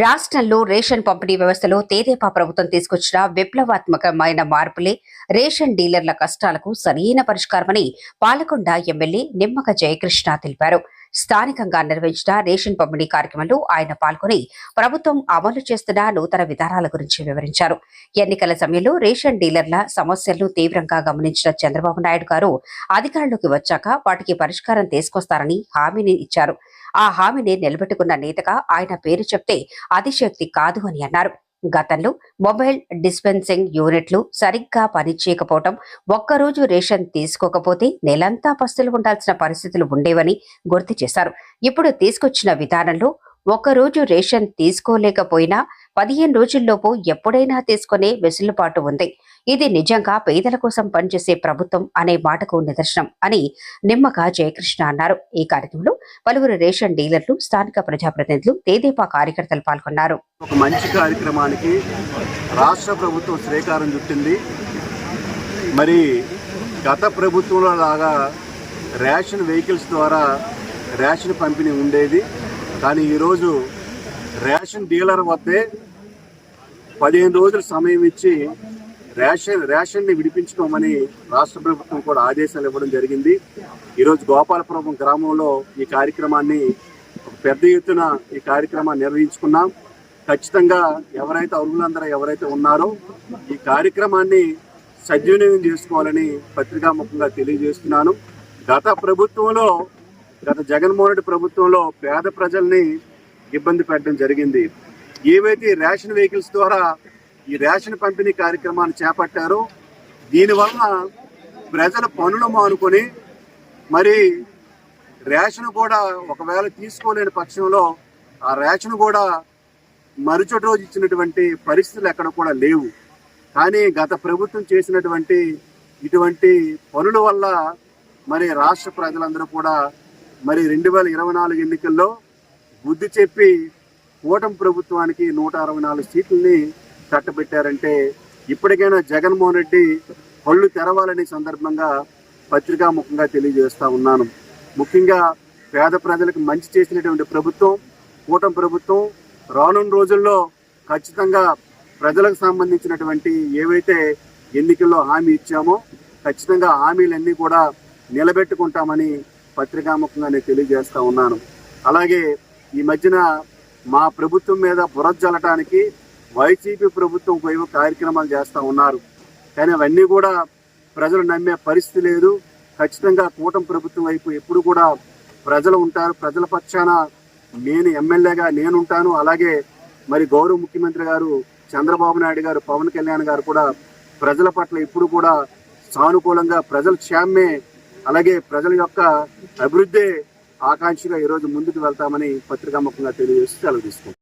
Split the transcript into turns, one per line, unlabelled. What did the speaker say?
రాష్ట్రంలో రేషన్ పంపిణీ వ్యవస్థలో తేదేపా ప్రభుత్వం తీసుకొచ్చిన విప్లవాత్మకమైన మార్పులే రేషన్ డీలర్ల కష్టాలకు సరైన పరిష్కారమని పాలకొండ ఎమ్మెల్యే నిమ్మక జయకృష్ణ తెలిపారు. స్థానికంగా నిర్వహించిన రేషన్ పంపిణీ కార్యక్రమంలో ఆయన పాల్గొని ప్రభుత్వం అమలు చేస్తున్న నూతన విధానాల గురించి వివరించారు. ఎన్నికల సమయంలో రేషన్ డీలర్ల సమస్యలను తీవ్రంగా గమనించిన చంద్రబాబు నాయుడు గారు అధికారంలోకి వచ్చాక వాటికి పరిష్కారం తీసుకొస్తారని హామీని ఇచ్చారు. ఆ హామీని నిలబెట్టుకున్న నేతగా ఆయన పేరు చెప్తే అతిశక్తి కాదు అని అన్నారు. గతంలో మొబైల్ డిస్పెన్సింగ్ యూనిట్లు సరిగ్గా పనిచేయకపోవటం ఒక్కరోజు రేషన్ తీసుకోకపోతే నెలంతా పస్తులు ఉండాల్సిన పరిస్థితులు ఉండేవని గుర్తు చేశారు. ఇప్పుడు తీసుకొచ్చిన విధానంలో ఒక్కరోజు రేషన్ తీసుకోలేకపోయినా పదిహేను రోజుల్లోపు ఎప్పుడైనా తీసుకునే వెసులుబాటు ఉంది. ఇది నిజంగా పేదల కోసం పనిచేసే ప్రభుత్వం అనే మాటకు నిదర్శనం అని నిమ్మక జయకృష్ణ అన్నారు. ఈ కార్యక్రమంలో పలువురు రేషన్ డీలర్లు స్థానిక ప్రజాప్రతినిధులు తేదేపా కార్యకర్తలు పాల్గొన్నారు.
ఒక మంచి కార్యక్రమానికి రాష్ట్ర ప్రభుత్వం శ్రీకారం చుట్టింది. మరి గత ప్రభుత్వంలో లాగా రేషన్ వెహికల్స్ ద్వారా రేషన్ పంపిణీ ఉండేది. కానీ ఈరోజు రేషన్ డీలర్ వద్దే పదిహేను రోజులు సమయం ఇచ్చి రేషన్ రేషన్ని విడిపించుకోమని రాష్ట్ర ప్రభుత్వం కూడా ఆదేశాలు ఇవ్వడం జరిగింది. ఈరోజు గోపాలపురం గ్రామంలో ఈ కార్యక్రమాన్ని పెద్ద ఎత్తున ఈ కార్యక్రమాన్ని నిర్వహించుకున్నాం. ఖచ్చితంగా ఎవరైతే అరువులందరూ ఎవరైతే ఉన్నారో ఈ కార్యక్రమాన్ని సద్వినియోగం చేసుకోవాలని పత్రికాముఖంగా తెలియజేస్తున్నాను. గత ప్రభుత్వంలో గత జగన్మోహన్ రెడ్డి ప్రభుత్వంలో పేద ప్రజల్ని ఇబ్బంది పెట్టడం జరిగింది. ఏవైతే రేషన్ వెహికల్స్ ద్వారా ఈ రేషన్ పంపిణీ కార్యక్రమాన్ని చేపట్టారో దీనివల్ల ప్రజల పనులు మానుకొని మరి రేషన్ కూడా ఒకవేళ తీసుకోలేని పక్షంలో ఆ రేషన్ కూడా మరుసటి రోజు ఇచ్చినటువంటి పరిస్థితులు ఎక్కడ కూడా లేవు. కానీ గత ప్రభుత్వం చేసినటువంటి ఇటువంటి పనుల వల్ల మరి రాష్ట్ర ప్రజలందరూ కూడా మరి రెండు వేల ఇరవై నాలుగు ఎన్నికల్లో బుద్ధి చెప్పి కూటమి ప్రభుత్వానికి నూట అరవై నాలుగు సీట్లని కట్టబెట్టారంటే ఇప్పటికైనా జగన్మోహన్ రెడ్డి కళ్ళు తెరవాలనే సందర్భంగా పత్రికాముఖంగా తెలియజేస్తా ఉన్నాను. ముఖ్యంగా పేద ప్రజలకు మంచి చేసినటువంటి ప్రభుత్వం కూటమి ప్రభుత్వం రానున్న రోజుల్లో ఖచ్చితంగా ప్రజలకు సంబంధించినటువంటి ఏవైతే ఎన్నికల్లో హామీ ఇచ్చామో ఖచ్చితంగా హామీలన్నీ కూడా నిలబెట్టుకుంటామని పత్రికాముఖంగా నేను తెలియజేస్తూ ఉన్నాను. అలాగే ఈ మధ్యన మా ప్రభుత్వం మీద బురద జల్లటానికి వైసీపీ ప్రభుత్వం వైపు కార్యక్రమాలు చేస్తూ ఉన్నారు. కానీ అవన్నీ కూడా ప్రజలు నమ్మే పరిస్థితి లేదు. ఖచ్చితంగా కూటమి ప్రభుత్వం వైపు ఎప్పుడు కూడా ప్రజలు ఉంటారు. ప్రజల పక్షాన నేను ఎమ్మెల్యేగా నేనుంటాను. అలాగే మరి గౌరవ ముఖ్యమంత్రి గారు చంద్రబాబు నాయుడు గారు పవన్ కళ్యాణ్ గారు కూడా ప్రజల పట్ల ఎప్పుడు కూడా సానుకూలంగా ప్రజల క్షేమే అలాగే ప్రజల యొక్క అభివృద్ధి ఆకాంక్షగా ఈరోజు ముందుకు వెళ్తామని పత్రికాముఖంగా తెలియజేసి సెలవు తీసుకుంటాం